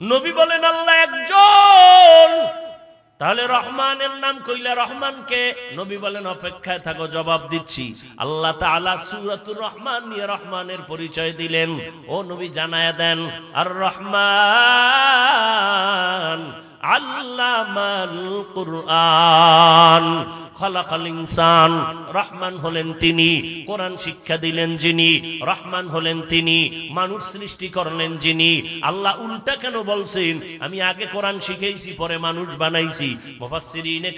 নবী বলেন, আল্লাহ একজন। তাহলে রহমানের নাম কইলে রহমানকে? নবী বলেন, অপেক্ষায় থাকো, জবাব দিচ্ছি। আল্লাহ তাআলা সূরাতুর রহমান নিয়ে রহমানের পরিচয় দিলেন। ও নবী, জানায়া দেন, আর রহমান আল্লামাল কুরআন। ইনসান। রহমান হলেন তিনি, কোরআন শিক্ষা দিলেন যিনি, রহমান হলেন তিনি, মানুষ সৃষ্টি করলেন যিনি। আল্লাহ উল্টা কেন বলছেন? আমি আগে কোরআন শিখেইছি, পরে মানুষ বানাইছি।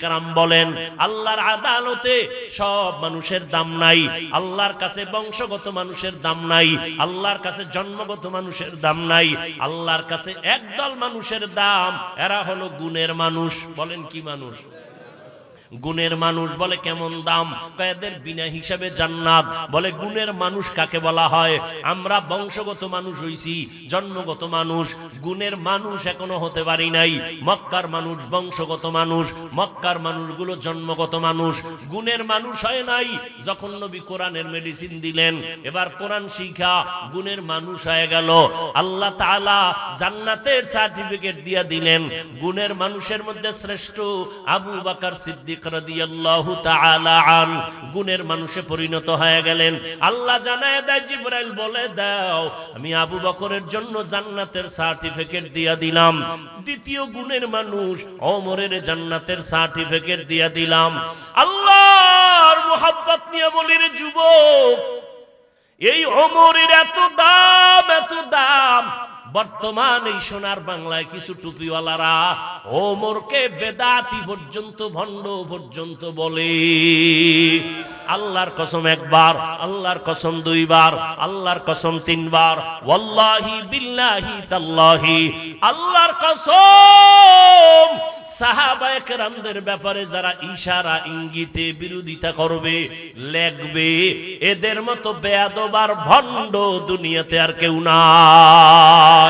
কারাম বলেন, আল্লাহর আদালতে সব মানুষের দাম নাই, আল্লাহর কাছে বংশগত মানুষের দাম নাই, আল্লাহর কাছে জন্মগত মানুষের দাম নাই, আল্লাহর কাছে একদল মানুষের দাম, এরা হলো গুণের মানুষ। বলেন কি মানুষ? গুণের মানুষ বলে কেমন দাম? কয়েদের বিনা হিসাবে জান্নাত। বলে গুণের মানুষ কাকে বলা হয়? আমরা বংশগত মানুষ হইছি, জন্মগত মানুষ। গুণের মানুষ এখনও হতে পারি নাই। মক্কার মানুষ বংশগত মানুষ, মক্কার মানুষগুলো জন্মগত মানুষ। গুণের মানুষ হয় নাই, যখন নবী কোরআনের মেডিসিন দিলেন। এবার কোরআন শিখা, গুণের মানুষ হয়ে গেল। আল্লাহ তাআলা জান্নাতের সার্টিফিকেট দিয়া দিলেন। গুণের মানুষের মধ্যে শ্রেষ্ঠ আবু বাকার সিদ্দিক রাদিয়াল্লাহু তাআলা আন, গুণের মানুষে পরিণত হয়ে গেলেন। আল্লাহ জানায় দেয়, জিবরাইল বলে, দাও, আমি আবু বকরের জন্য জান্নাতের সার্টিফিকেট দিয়া দিলাম। দ্বিতীয় গুণের মানুষ ওমরের জান্নাতের সার্টিফিকেট দিয়া দিলাম। আল্লাহর মোহাব্বত নিয়ে বলি রে যুবক, এই অমরের এত দাম এত দাম বর্তমান এই সোনার বাংলায় কিছু টুপিওয়ালারা, ওমরকে বেদাতি পর্যন্ত, ভণ্ড পর্যন্ত বলে। আল্লাহর কসম একবার, আল্লাহর কসম দুইবার, আল্লাহর কসম তিনবার। ওয়াল্লাহি বিল্লাহি তাল্লাহি। আল্লাহর কসম! সাহাবায়ে কেরামদের ব্যাপারে যারা ইশারা, ইঙ্গিতে বিরোধিতা করবে, লেখবে, এদের মতো বেয়াদবার ভণ্ড দুনিয়াতে আর কেউ নাই।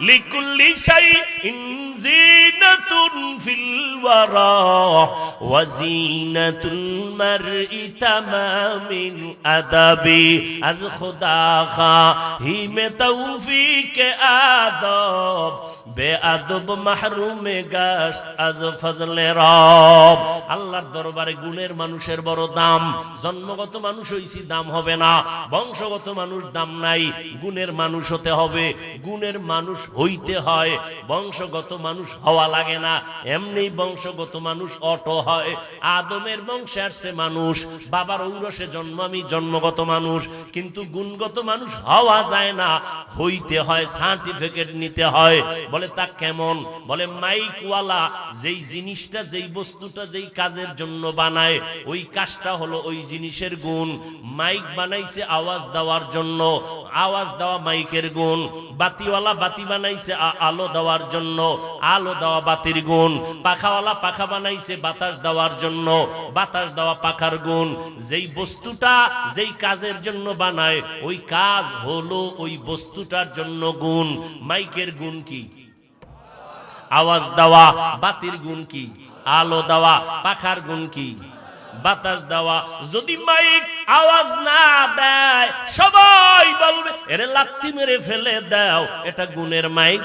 লিকুল্লি শাইইন জিনাতুন ফিল ওয়ারা ওয়া জিনাতুল মারই তামামিন আদাবি আজ খুদা খা হি মে তৌফিক আদব মাহরুমে গাশ আজ ফজলে রব আল্লাহর দরবারে গুণের মানুষের বড় দাম, জন্মগত মানুষ হইছি দাম হবে না, বংশগত মানুষ দাম নাই, গুণের মানুষ হতে হবে, গুণের মানুষ হইতে হয়, বংশগত মানুষ হওয়া লাগে না। এমনি বংশগত মানুষ অটো হয়। আদমের বংশে আসছে মানুষ, বাবার ঔরসে জন্ম, আমি জন্মগত মানুষ। কিন্তু গুণগত মানুষ হওয়া যায় না। হইতে হয়, সার্টিফিকেট নিতে হয়। বলে, তা কেমন? বলে, মাইকওয়ালা যেই জিনিসটা, যেই বস্তুটা, যেই কাজের জন্য বানায়, ওই কাজটা হলো ওই জিনিসের গুণ। মাইক বানাইছে আওয়াজ দেওয়ার জন্য, আওয়াজ দেওয়া মাইকের গুণ। বাতিওয়ালা বাতি বানাইছে আলো দেওয়ার জন্য। আলো দেওয়া বাতির গুণ। পাখাওয়ালা পাখা বানাইছে বাতাস দেওয়ার জন্য। বাতাস দেওয়া পাখার গুণ। যেই বস্তুটা যেই কাজের জন্য বানায়, ওই কাজ হলো ওই বস্তুটার জন্য গুণ। মাইকের গুণ কি? আওয়াজ দেওয়া, বাতির গুণ কি? আলো দেওয়া, পাখার গুণ কি? বাতাস দেওয়া, যদি মাইক আওয়াজ না দেয়, সবাই বলবে, এরে লাত্তি মেরে ফেলে দাও, এটা গুণের মাইক।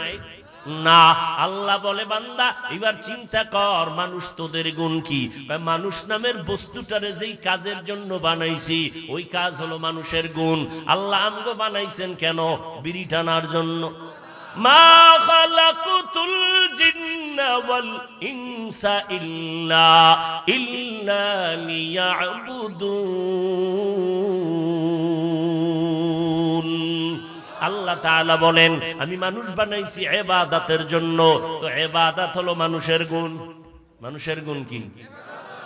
না, আল্লাহ বলে, বান্দা, এবার চিন্তা কর, মানুষ তোদের গুণ কি? মানুষ নামের বস্তুটারে যেই কাজের জন্য বানাইছি, ওই কাজ হলো মানুষের গুণ। আল্লাহ আমগো বানাইছেন কেন? বিড়ি টানার জন্য। মা ইনসা ইল্লা ইল্লা লিয়াবুদুন। আল্লাহ তাআলা বলেন, আমি মানুষ বানাইছি ইবাদতের জন্য। তো এবাদাত হলো মানুষের গুণ। মানুষের গুণ কি?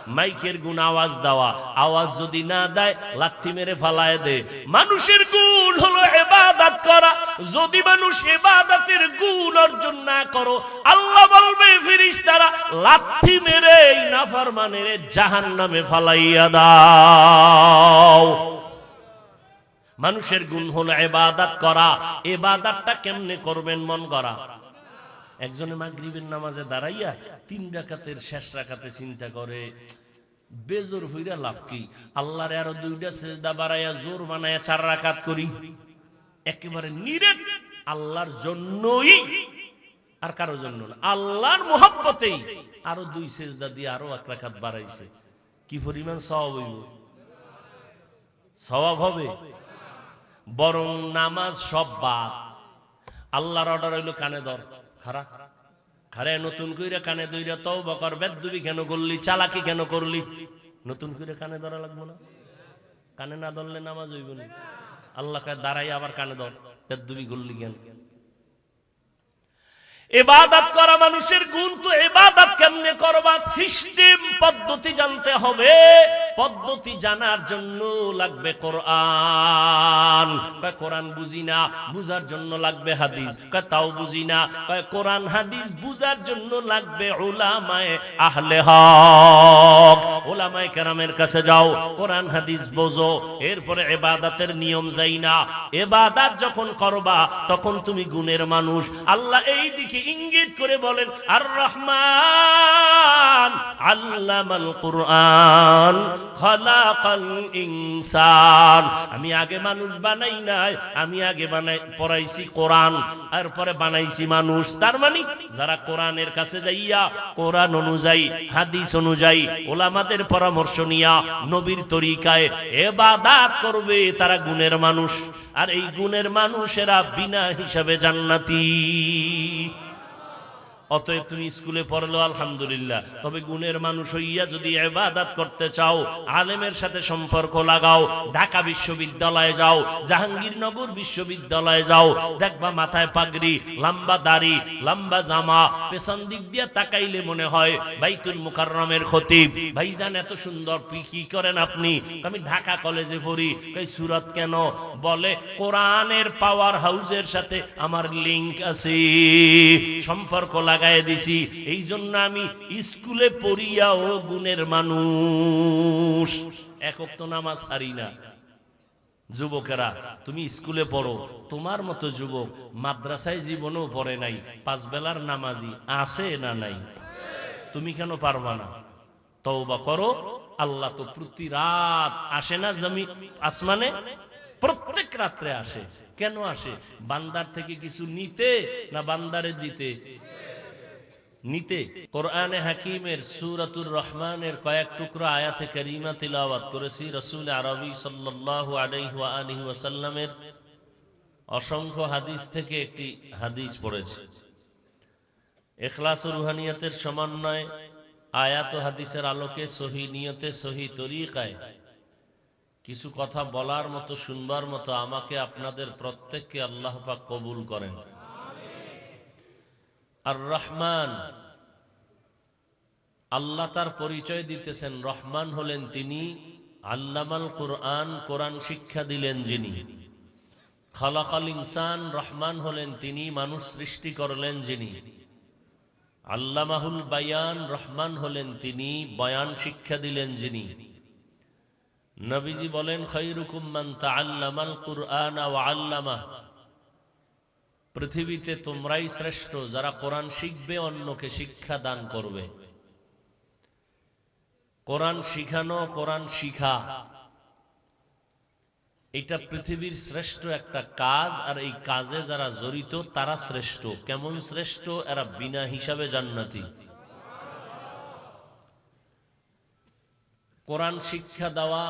মাইকের গুণ আওয়াজ দেওয়া। আওয়াজ যদি না দেয়, লাথি মেরে ফালায় দে। মানুষের গুণ হলো এবাদাত করা। যদি মানুষ এবাদাতের গুণ অর্জন না করো, আল্লাহ বলবে ফিরিস্তারা লাথি মেরে এই নাফরমানের জাহান নামে ফালাইয়া দাও। মানুষের গুণ হলো এবাদাত করা। এবাদাতটা কেমনে করবেন মন করা একজনে মাগরিবের নামাজে দাঁড়াইয়া তিন রাকাতের শেষ রাকাতে চিন্তা করে, বেজোর হইরা লাভ কি? আল্লাহর আরও দুইটা সেজদা বাড়াইয়া জোর বানাইয়া চার রাকাত করি। একেবারে নিরেট আল্লাহর জন্যই আর কারও জন্য না। আল্লাহর মোহাব্বতেই আরও দুই সেজদা দিয়ে আরও এক রাকাত বাড়াইছে। কি পরিমাণ স্বভাব হইব? স্বভাব হবে? বরং নামাজ সব বাদ। আল্লাহর অর্ডার হইল কানে ধর। খারা। খারে, নতুন কইরা কানে দইরা তো বকর দুবি কেন করলি? চালাকি কেন করলি? নতুন করে কানে ধরা লাগবো না। কানে না ধরলে নামাজ হইব না। আল্লাহকে দাঁড়াই আবার কানে ধর। দুবি করলি কেন? এবাদত করা মানুষের গুণ তো এবাদত কেমনে করবা? সিস্টেম পদ্ধতি জানতে হবে। পদ্ধতি জানার জন্য লাগবে কোরআন। কয়, কোরআন বুঝি না, বুঝার জন্য লাগবে হাদিস। কয়, তাও বুঝি না। কয়, কোরআন, হাদিস বুঝার জন্য লাগবে ওলামায়ে আহলে হক। ওলামায়ে কেরামের কাছে যাও, কোরআন, হাদিস বোঝো। এরপরে এবাদাতের নিয়ম যাই না। এবাদাত যখন করবা, তখন তুমি গুণের মানুষ। আল্লাহ এই দিকে ইঙ্গিত করে বলেন আর রহমান আল্লামাল কুরআন, খালাকাল ইনসান। আমি আগে মানুষ বানাই নাই, আমি আগে বানাই, পড়াইছি কোরআন আর পরে বানাইছি মানুষ। তার মানে যারা কোরআনের কাছে যাইয়া, কোরআন অনুযায়ী, হাদিস অনুযায়ী, ওলামাদের পরামর্শ নিয়া, নবীর তরিকায় এবাদাত করবে, তারা গুণের মানুষ। আর এই গুণের মানুষেরা বিনা হিসাবে জান্নাতি। অতএব তুমি স্কুলে পড়ল, আলহামদুলিল্লাহ। তবে গুণের মানুষ হইয়া যদি এবাদাত করতে চাও, আলেমের সাথে সম্পর্ক লাগাও, ঢাকা বিশ্ববিদ্যালয়ে যাও, জাহাঙ্গীরনগর বিশ্ববিদ্যালয়ে যাও, দেখবা মাথায় পাগড়ি, লম্বা দাড়ি, লম্বা জামা, পেছন দিক দিয়ে তাকাইলে মনে হয় বাইতুল মুকাররমের খতিব। ভাইজান, এত সুন্দর কি করেন আপনি? আমি ঢাকা কলেজে পড়ি এই সুরত কেন? বলে, কোরআনের পাওয়ার হাউসের সাথে আমার লিংক আছে। সম্পর্ক লাগাই দিছি। এই জন্য আমি স্কুলে পড়িয়াও গুণের মানুষ। একক তো নামাজ ছাড়ি না। যুবকেরা, তুমি স্কুলে পড়ো। তোমার মতো যুবক মাদ্রাসায় জীবনেও পড়ে নাই। পাঁচ বেলার নামাজি আছে না নাই? তুমি কেন পারবা না? তওবা করো। আল্লাহ তো প্রতি রাত আসে না জমি আসমানে? প্রত্যেক রাত্রে আসে। কেন আসে? বান্দার থেকে কিছু নিতে না বান্দারে দিতে? নিতে কোরআনে হাকিমের সুরাতুর রহমানের কয়েক টুকরো আয়াতে করিমা তিলাওয়াত করেছি রসুল আরবি ওয়া ওয়াসাল্লামের অসংখ্য হাদিস থেকে একটি হাদিস পড়েছি। এখলাস রুহানিয়াতের সমন্বয় আয়াত হাদিসের আলোকে সহি নিয়তে, সহি তরিকায় কিছু কথা বলার মতো, শুনবার মতো আমাকে আপনাদের প্রত্যেককে আল্লাহ পাক কবুল করেন। আর রহমান আল্লাহ তার পরিচয় দিতেছেন। রহমান হলেন তিনি আল্লামাল কোরআন কোরআন শিক্ষা দিলেন যিনি। খালাকাল ইনসান, রহমান হলেন তিনি মানুষ সৃষ্টি করলেন যিনি। আল্লামাহুল বায়ান, রহমান হলেন তিনি বয়ান শিক্ষা দিলেন যিনি। নবীজি বলেন খৈরুকুম মান তাআল্লামাল কুরআন আল্লামা পৃথিবীতে তোমরাই শ্রেষ্ঠ, যারা কোরআন শিখবে, অন্যকে শিক্ষা দান করবে। কোরআন শিখানো, কোরআন শিখা, এটা পৃথিবীর শ্রেষ্ঠ একটা কাজ, আর এই কাজে যারা জড়িত, তারা শ্রেষ্ঠ। কেমন শ্রেষ্ঠ? এরা বিনা হিসাবে জান্নাতি। কোরআন শিক্ষা দেওয়া,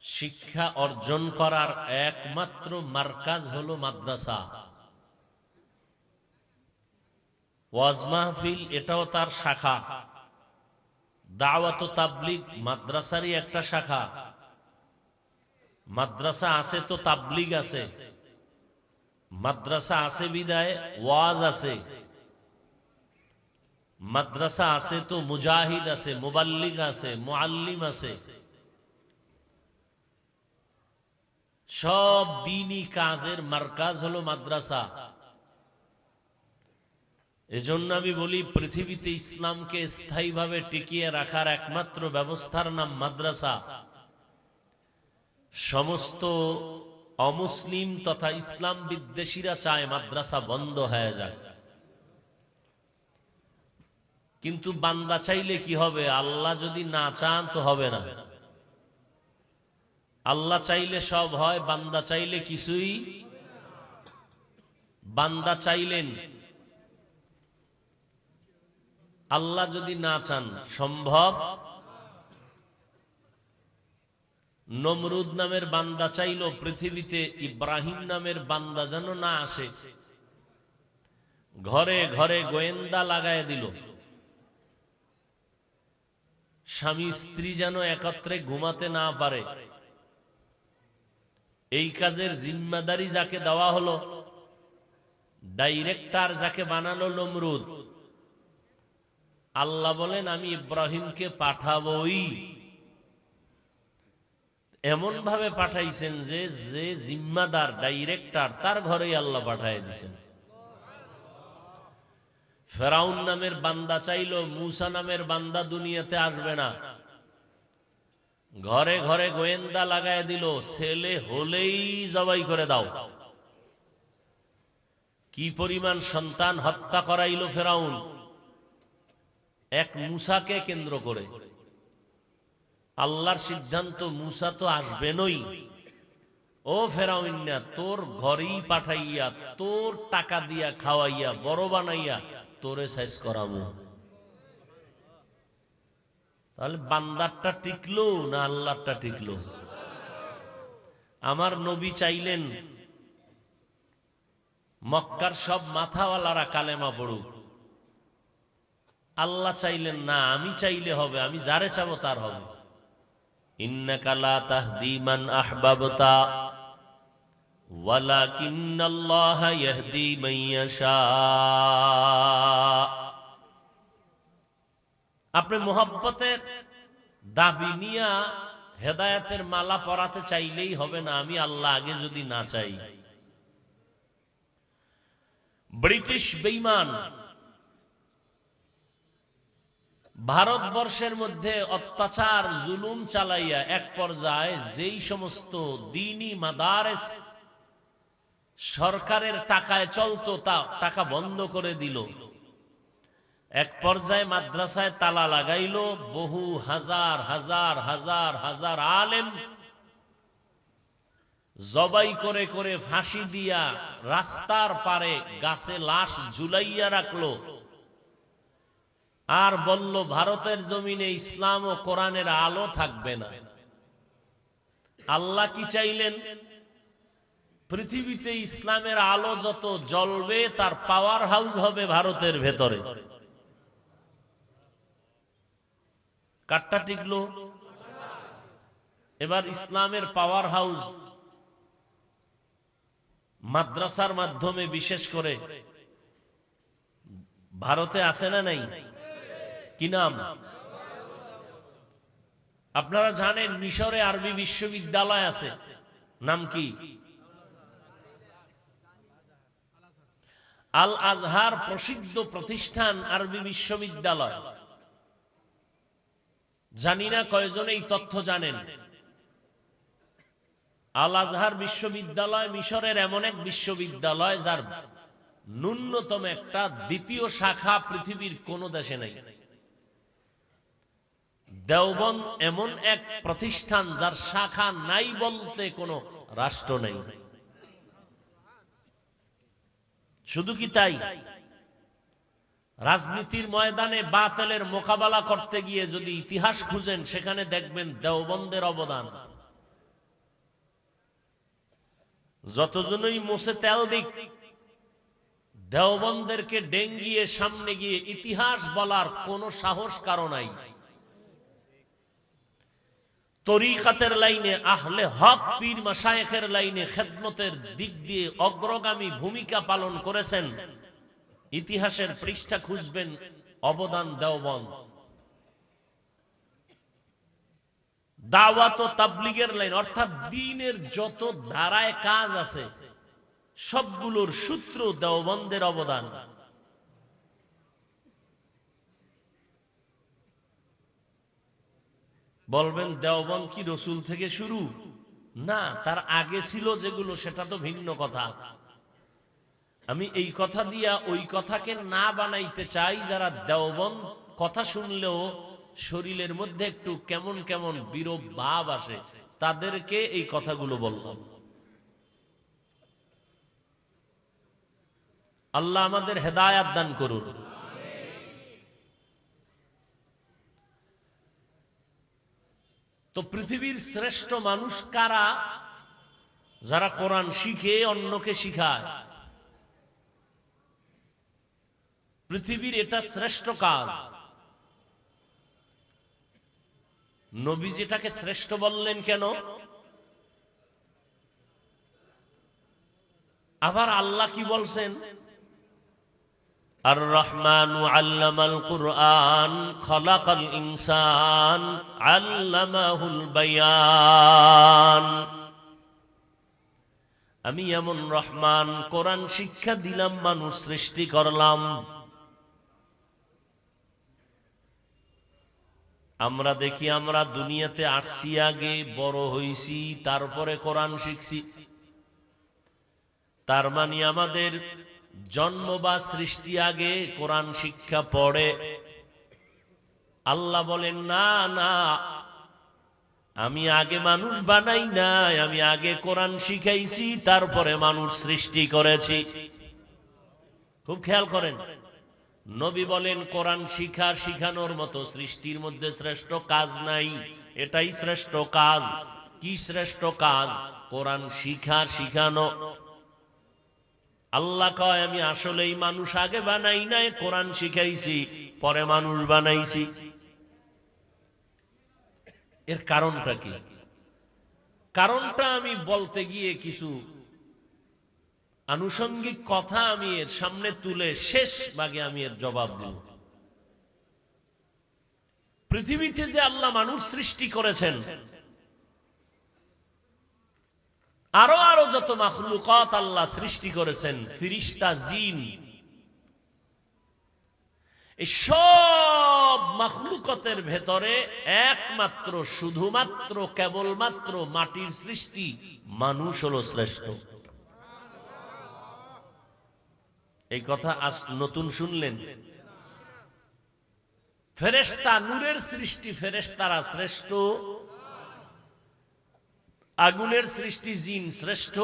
শিক্ষা অর্জন করার একমাত্র মার্কাজ হলো মাদ্রাসা। ওয়াজ মাহফিল, এটাও তার শাখা। দাওয়াত তাবলিগ মাদ্রাসারই একটা শাখা। মাদ্রাসা আছে তো তাবলিগ আছে। মাদ্রাসা আছে বিদায়, ওয়াজ আছে। মাদ্রাসা আছে তো মুজাহিদ আছে, মুবাল্লিগ আছে, মুআল্লিম আছে। সব দিনই কাজের মার্কাজ হলো মাদ্রাসা। এজন্য আমি বলি, পৃথিবীতে ইসলামকে স্থায়ীভাবে টিকিয়ে রাখার একমাত্র ব্যবস্থার নাম মাদ্রাসা। সমস্ত অমুসলিম তথা ইসলাম বিদ্বেষীরা চায় মাদ্রাসা বন্ধ হয়ে যায় কিন্তু বান্দা চাইলে কি হবে? আল্লাহ যদি না চান তো হবে না। আল্লাহ চাইলে সব হয়, বান্দা চাইলে কিছুই বান্দা চাইলেন আল্লাহ যদি না চান, সম্ভব? নমরুদ নামের বান্দা চাইল পৃথিবীতে ইব্রাহিম নামের বান্দা যেন না আসে। ঘরে ঘরে গোয়েন্দা লাগায় দিল। স্বামী স্ত্রী যেন একত্রে ঘুমাতে না পারে। এই কাজের জিম্মাদারি যাকে দেওয়া হলো, ডাইরেক্টর যাকে বানালো নমরুদ। আল্লাহ বলেন, আমি ইব্রাহিমকে পাঠাবই। এমন ভাবে পাঠাইছেন যে যে জিম্মাদার, ডাইরেক্টর, তার ঘরেই আল্লাহ পাঠাই দিছেন। ফেরাউন নামের বান্দা চাইলো, মুসা নামের বান্দা দুনিয়াতে আসবে না। ঘরে ঘরে গোয়েন্দা লাগায় দিল, ছেলে হলেই জবাই করে দাও। কি পরিমাণ সন্তান হত্যা করাইল ফেরাউন। এক মুসাকে কেন্দ্র করে। আল্লাহর সিদ্ধান্ত, মুসা তো আসবেনই। ও ফেরাউন্না তোর ঘরেই পাঠাইয়া, তোর টাকা দিয়া খাওয়াইয়া, বড় বানাইয়া, তোরে সাইজ করাবো। তাহলে বান্দারটা টিকলো না আল্লাহটা টিকলো? আমার নবী চাইলেন, মক্কার সব মাথাওয়ালারা কালেমা পড়ুক। আল্লাহ চাইলেন না, আমি চাইলে হবে, আমি যারে চাবো তার হবে। আপনি মোহাব্বতের দাবি নিয়া হেদায়েতের মালা পরাতে চাইলেই হবে না, আমি আল্লাহ আগে যদি না চাই। ব্রিটিশ বেইমান ভারতবর্ষের মধ্যে অত্যাচার, জুলুম চালাইয়া এক পর্যায়ে যেই সমস্ত দিনী মাদারেস সরকারের টাকায় চলতো, তা টাকা বন্ধ করে দিল। এক পর্যায়ে মাদ্রাসায় তালা লাগাইল, বহু হাজার হাজার হাজার হাজার আলেম জবাই করে করে ফাঁসি দিয়া রাস্তার পারে গাছে লাশ ঝুলাইয়া রাখল। আর বলল, ভারতের জমিনে ইসলাম ও কোরআনের আলো থাকবে না। আল্লাহ কি চাইলেন? পৃথিবীতে ইসলামের আলো যত জ্বলবে, তার পাওয়ার হাউস হবে ভারতের ভেতরে। কাটটা টিকলো? এবার ইসলামের পাওয়ার হাউস মাদ্রাসার মাধ্যমে বিশেষ করে ভারতে আছে না নাই? কি নাম? আপনারা জানেন মিশরে আরবি বিশ্ববিদ্যালয় আছে। নাম কি? আল আজহার প্রসিদ্ধ প্রতিষ্ঠান আরবি বিশ্ববিদ্যালয়। জানি না কয়জন এই তথ্য জানেন। আল আজহার বিশ্ববিদ্যালয় মিশরের এমন এক বিশ্ববিদ্যালয় যার ন্যূনতম একটা দ্বিতীয় শাখা পৃথিবীর কোন দেশে নেই। দেওবন এমন এক প্রতিষ্ঠান যার শাখা নাই বলতে কোনো রাষ্ট্র নেই। শুধু কি তাই? রাজনীতির ময়দানে বাতেলের মোকাবেলা করতে গিয়ে যদি ইতিহাস খুঁজেন, সেখানে দেখবেন দেওবন্দের অবদান। যতজনই মোসে তেল দিক, দেওবন্দেরকে ডেঙ্গিয়ে সামনে গিয়ে ইতিহাস বলার কোনো সাহস কারও নাই। তরিকাতের লাইনে, আহলে হক, পীর মাসায়েখের লাইনে খেদমতের দিক দিয়ে অগ্রগামী ভূমিকা পালন করেছেন। ইতিহাসের পৃষ্ঠা খুঁজবেন, অবদান দেওবন দাওয়াত ও তাবলিগের লাইন, অর্থাৎ দিনের যত ধারায় কাজ আছে, সবগুলোর সূত্র দেওবন্দের অবদান। বলবেন দেওবন কি রসুল থেকে শুরু? না, তার আগে ছিল যেগুলো, সেটা তো ভিন্ন কথা। আমি এই কথা দিয়া ওই কথাকে না বানাইতে চাই, যারা দেওবন কথা শুনলেও শরীরের মধ্যে একটু কেমন কেমন বিরূপ ভাব আসে, তাদেরকে এই কথাগুলো বললাম। আল্লাহ আমাদের হেদায়াত দান করুন। তো পৃথিবীর শ্রেষ্ঠ মানুষ কারা? যারা কোরআন শিখে অন্যকে শিখায়। পৃথিবীর এটা শ্রেষ্ঠ কাজ। নবী যেটাকে শ্রেষ্ঠ বললেন কেন? আবার আল্লাহ কি বলছেন? রহমান আল্লামাল কুরআন, খলাকাল ইনসান, আল্লামাহুল বায়ান। আমি এমন রহমান, কোরআন শিক্ষা দিলাম, মানুষ সৃষ্টি করলাম। আমরা দেখি আমরা দুনিয়াতে আসছি আগে, বড় হইছি, তারপরে কোরআন শিখছি। তার মানে আমাদের জন্ম বা সৃষ্টি আগে কোরআন শিক্ষা পড়ে। আল্লাহ বলেন, না না, আমি আগে মানুষ বানাই নাই, আমি আগে কোরআন শিখাইছি, তারপরে মানুষ সৃষ্টি করেছি। খুব খেয়াল করেন, নবী বলেন, কোরআন শিখা শিখানোর মতো সৃষ্টির মধ্যে শ্রেষ্ঠ কাজ নাই, এটাই শ্রেষ্ঠ কাজ। কি শ্রেষ্ঠ কাজ? কোরআন শিখা শিখানো। আল্লাহ কয়, আমি আসলেই মানুষ আগে বানাই নাই, কোরআন শিখাইছি, পরে মানুষ বানাইছি। এর কারণটা কি? কারণটা আমি বলতে গিয়ে কিছু আনুষঙ্গিক কথা আমি এর সামনে তুলে শেষ ভাগে আমি এর জবাব দিব। পৃথিবীতে যে আল্লাহ মানুষ সৃষ্টি করেছেন আরও আরও যত মাখলুকাত আল্লাহ সৃষ্টি করেছেন, ফিরিস্তা, জিন। সব মাখলুকতের ভেতরে একমাত্র, শুধুমাত্র, কেবলমাত্র মাটির সৃষ্টি মানুষ হলো শ্রেষ্ঠ। এই কথা আজ নতুন শুনলেন। ফেরেস্তা নূরের সৃষ্টি ফেরেস্তারা শ্রেষ্ঠ। আগুনের সৃষ্টি জিন শ্রেষ্ঠ।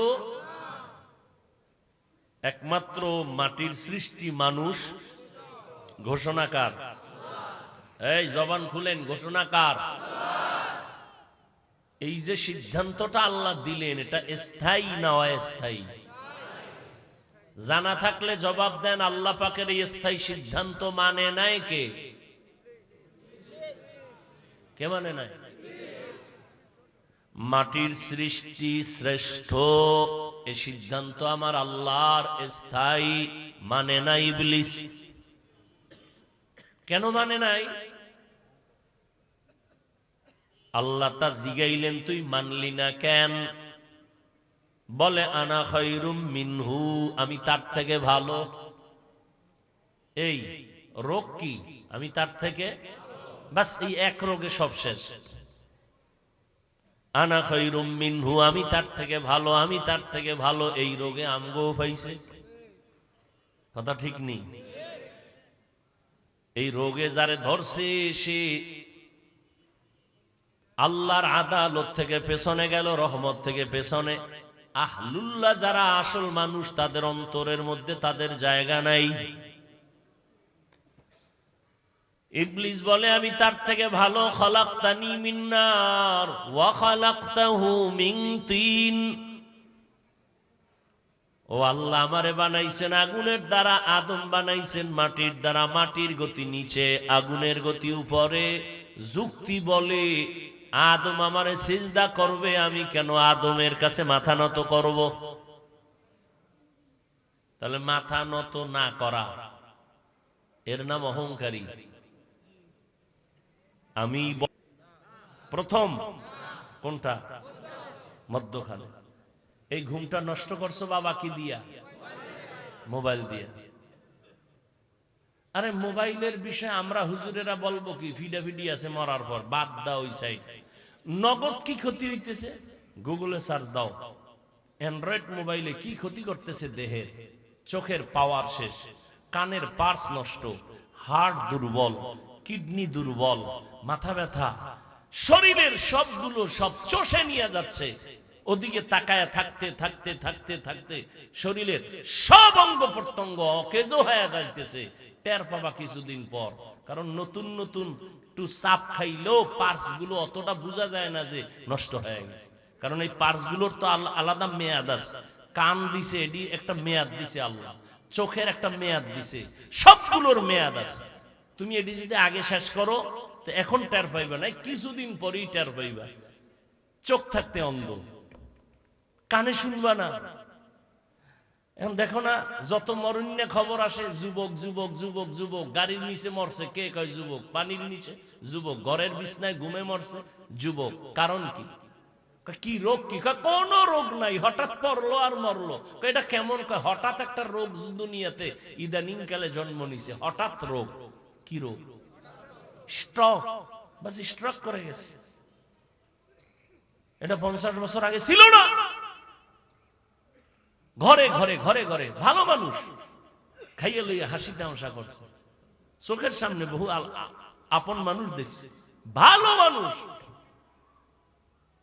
একমাত্র মাটির সৃষ্টি মানুষ। ঘোষণাকার এই জবান খুলেন ঘোষণাকার এই যে সিদ্ধান্তটা আল্লাহ দিলেন, এটা স্থায়ী না অস্থায়ী? জানা থাকলে জবাব দেন, আল্লাহ পাকের এই স্থায়ী সিদ্ধান্ত মানে নাই কে? কে মানে নাই? মাটির সৃষ্টি শ্রেষ্ঠ, এ সিদ্ধান্ত আমার আল্লাহর স্থায়ী মানে নাই ইবলিস? কেন মানে নাই? আল্লাহ তা জিগাইলেন, তুই মানলি না কেন? বলে, আনা খৈরুম মিনহু, আমি তার থেকে ভালো। এই রোগ কি? আমি তার থেকে? বাস এই এক রোগে সব শেষ। আনা খৈরুম মিনহু, আমি তার থেকে ভালো, আমি তার থেকে ভালো, এই রোগে আমগো পাইছে। কথা ঠিক নেই এই রোগে যারে ধরছে, সে আল্লাহর আদালত থেকে পেছনে গেল, রহমত থেকে পেছনে। আহলুল্লাহ যারা আসল মানুষ, তাদের অন্তরের মধ্যে তাদের জায়গা নাই। ইবলিস বলে, আমি তার থেকে ভালো খলাক্তানি মিন্নার। ওয়া খলাক্তাহু মিন তিন। ও আল্লাহ, আমারে বানাইছেন আগুনের দ্বারা, আদম বানাইছেন মাটির দ্বারা, মাটির গতি নিচে, আগুনের গতি উপরে। যুক্তি বলে, আদম আমারে সিজদা করবে, আমি কেন আদমের কাছে মাথা নত করব? তাহলে মাথা নত না করা। এর নাম অহংকারী। আমি প্রথম কোনটা? মধ্যখানে। এই ঘুমটা নষ্ট করছ বাবা কি দিয়া? মোবাইল দিয়া। আরে মোবাইলের বিষয়ে আমরা হুজুরেরা বলব কি, ফিডাফিডি আছে মরার পর, বাদ দাও ওই সাইড নগদ কি ক্ষতি হইতেছে? গুগলে সার্চ দাও। অ্যান্ড্রয়েড মোবাইলে কি ক্ষতি করতেছে দেহের চোখের পাওয়ার শেষ, কানের পার্স নষ্ট হার্ট দুর্বল, কিডনি দুর্বল মাথা ব্যথা, শরীরের সবগুলো সব চষে নিয়ে যাচ্ছে। ওদিকে তাকায় থাকতে থাকতে থাকতে থাকতে শরীরের সব অঙ্গ প্রত্যঙ্গ অকেজ হয়ে যাইতেছে। টের পাবা কিছুদিন পর, কারণ নতুন নতুন একটু চাপ খাইলেও পার্সগুলো অতটা বোঝা যায় না যে নষ্ট হয়ে গেছে। কারণ এই পার্সগুলোর তো আল- আলাদা মেয়াদ আছে। কান দিছে এটি একটা মেয়াদ দিছে আল্লাহ। চোখের একটা মেয়াদ দিছে। সবগুলোর মেয়াদ আছে। তুমি এটি যদি আগে শেষ করো এখন টের পাইবা না, কিছুদিন পরেই টের পাইবা। চোখ থাকতে অন্ধ। কানে শুনবা না। এখন দেখো না, যত মরণ্য খবর আসে, যুবক যুবক যুবক যুবক, গাড়ির নিচে মরছে, কে কয় যুবক? পানির নিচে যুবক, ঘরের বিছনায় ঘুমে মরছে যুবক। কারণ কি? কি রোগ কি? কোন রোগ নাই, হঠাৎ পড়ল আর মরলো। এটা কেমন? হঠাৎ একটা রোগ দুনিয়াতে ইদানিং কালে জন্ম নিছে, হঠাৎ রোগ। কি রোগ? স্ট্রক। বাস স্ট্রক করে গেছে। এটা পঞ্চাশ বছর আগে ছিল না। ঘরে ঘরে ঘরে ঘরে, ভালো মানুষ। খাইয়ে লইয়া হাসি তামাশা করছে। চোখের সামনে বহু আপন মানুষ দেখছে। ভালো মানুষ।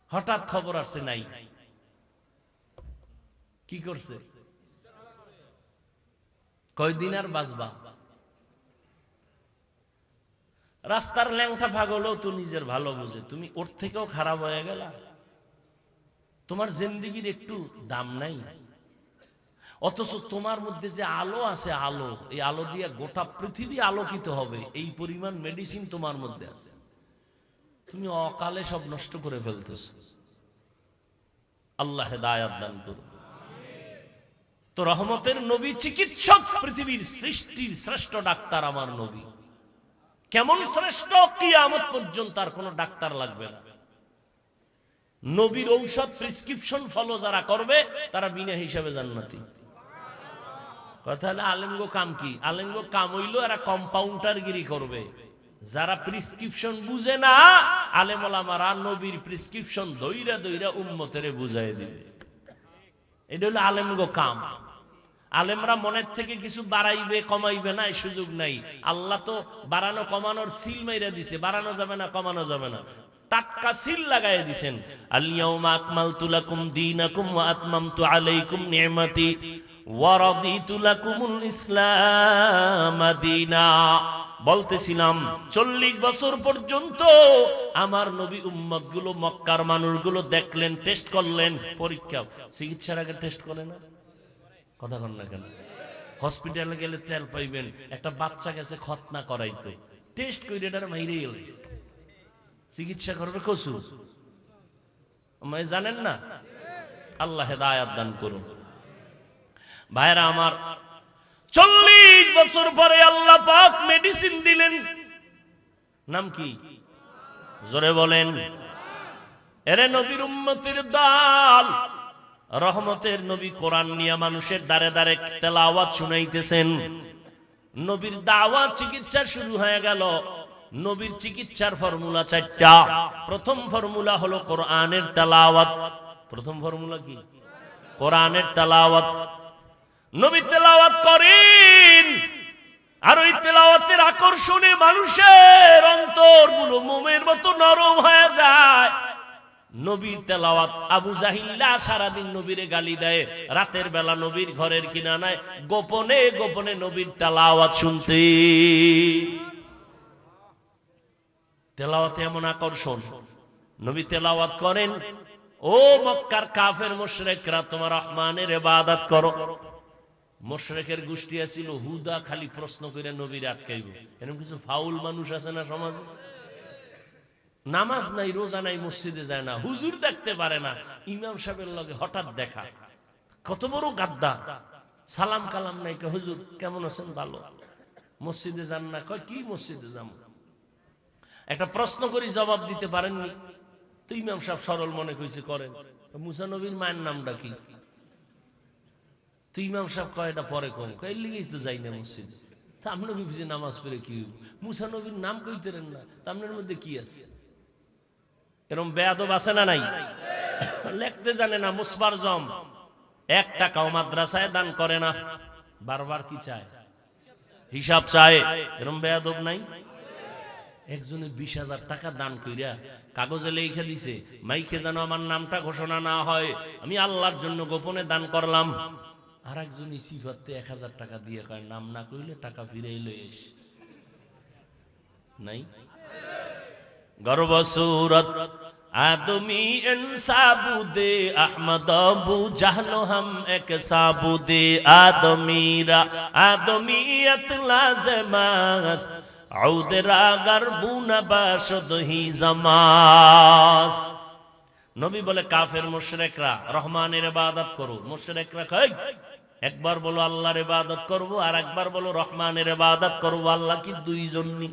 হঠাৎ খবর আছে নাই। কি করছে? কয়দিন আর বাঁচবা? রাস্তার ল্যাংটা ভাগলেও তো নিজের ভালো বুঝে। তুমি ওর থেকেও খারাপ হয়ে গেলা। তোমার জিন্দিগির একটু দাম নাই। অথচ তোমার মধ্যে যে আলো আছে, আলো, এই আলো দিয়ে গোটা পৃথিবী আলোকিত হবে, এই পরিমাণ মেডিসিন তোমার মধ্যে আছে। তুমি অকালে সব নষ্ট করে ফেলতেছ। আল্লাহ দায়াত দান করুন তো রহমতের নবী, চিকিৎসক, পৃথিবীর সৃষ্টির শ্রেষ্ঠ ডাক্তার আমার নবী। কেমন শ্রেষ্ঠ? কিয়ামত পর্যন্ত আর কোনো ডাক্তার লাগবে না। নবীর ঔষধ প্রেসক্রিপশন ফলো যারা করবে, তারা বিনা হিসাবে জান্নাতি। কথা হলে, আলেমগো কাম কি? আলেমগো কাম হইল এরা কম্পাউন্ডার গিরি করবে। যারা প্রেসক্রিপশন বুঝে না আলেম ওলামারা নবীর প্রেসক্রিপশন দইরা দইরা উম্মতেরে বুঝাই দিবে। এটা হলো আলেমগো কাম। আলেমরা মনের থেকে কিছু বাড়াইবে, কমাইবে না সুযোগ নাই। আল্লাহ তো বাড়ানো, কমানোর সিল মাইরা দিছে। বাড়ানো যাবে না, কমানো যাবে না। বলতেছিলাম, চল্লিশ বছর পর্যন্ত আমার নবী উম্মতগুলো মক্কার মানুষগুলো দেখলেন টেস্ট করলেন, পরীক্ষা। চিকিৎসার আগে টেস্ট করে না? কথা কন না কেন? হসপিটালে গেলে তেল পাইবেন, একটা বাচ্চা গেছে খতনা করাইতে। টেস্ট করে এটার মাইরে গেলে চিকিৎসা করবে কসু আমায় জানেন না? আল্লাহ হেদায়াত দান করুন। ভাইরা আমার, চল্লিশ বছর পরে আল্লাহ পাক মেডিসিন দিলেন। নাম কি? জোরে বলেন। এরে নবীর উম্মতের দাল। রহমতের নবী কোরআন নিয়ে মানুষের দ্বারে দ্বারে তেলাওয়াত শুনাইতেছেন। নবীর দাওয়া চিকিৎসা শুরু হয়ে গেল। নবীর চিকিৎসার ফর্মুলা চারটা। প্রথম ফর্মুলা হলো কোরআনের তেলাওয়াত। প্রথম ফর্মুলা কি? কোরআনের তেলাওয়াত। নবী তেলাওয়াত করেন। আর ওই তেলাওয়াতের আকর্ষণে মানুষের অন্তরগুলো মোমের মতো নরম হয়ে যায়। নবীর তেলাওয়াত, আবু জাহিল্লা সারাদিন নবীরে গালি দেয়। রাতের বেলা নবীর ঘরের কিনানায় গোপনে গোপনে নবীর তেলাওয়াত শুনতে। তেলাওয়াতে এমন আকর্ষণ। নবী তেলাওয়াত করেন, ও মক্কার কাফের মুশরিকরা, তোমার রহমানের ইবাদত করো। মোশরেকের গোষ্ঠী আছিল, হুদা খালি প্রশ্ন করে নবীর আটকাইব। এরকম কিছু ফাউল মানুষ আছে না সমাজে? নামাজ নাই, রোজা নাই, মসজিদে যায় না, হুজুর দেখতে পারে না, ইমাম সাহেবের লগে হঠাৎ দেখা। কত বড় গাদ্দা। সালাম কালাম নাই হুজুর, কেমন আছেন? ভালো। মসজিদে যান না, কয়, কি মসজিদে যাম একটা প্রশ্ন করি, জবাব দিতে পারেননি। তো ইমাম সাহেব সরল মনে কইছে, করেন। মুসা নবীর মায়ের নামটা কি? তো ইমাম সাহেব কয়, এটা পরে কম। কয় লিগেই তো যাই না মসজিদ। তা আপনার নামাজ পড়ে কি হইব? মুসা নবীর নাম কইতেরেন না। তা আপনার মধ্যে কি আছে? এরকম বেয়াদব আছে না নাই? লেখতে জানে না, মুসবার জম। এক টাকাও মাদ্রাসায় দান করে না। বারবার কি চায়? হিসাব চায়, এরম বেয়াদব নাই? একজনে বিশ হাজার টাকা দান কইরা কাগজে লেখা দিছে, মাইকে যেন আমার নামটা ঘোষণা না হয়, আমি আল্লাহর জন্য গোপনে দান করলাম। আর একজন ইসিফাতে এক হাজার টাকা দিয়ে নাম না কইলে টাকা ফিরে এলো এস নাই? গর্ব সুরত আদমি ইনসাবুদে আহমদ আবু জাহলো হাম এক সাবুদে আদমিরা। আদমিয়ত লাজমাস আউদ রাগার বুনা বাসদ হি জামাস। নবী বলে, কাফের মুশরিকরা, রহমানের ইবাদত করো। মুশরিকরা কই একবার বলো আল্লাহর ইবাদত করব আর একবার বলো রহমানের ইবাদত করব। আল্লাহ কি দুইজন নি?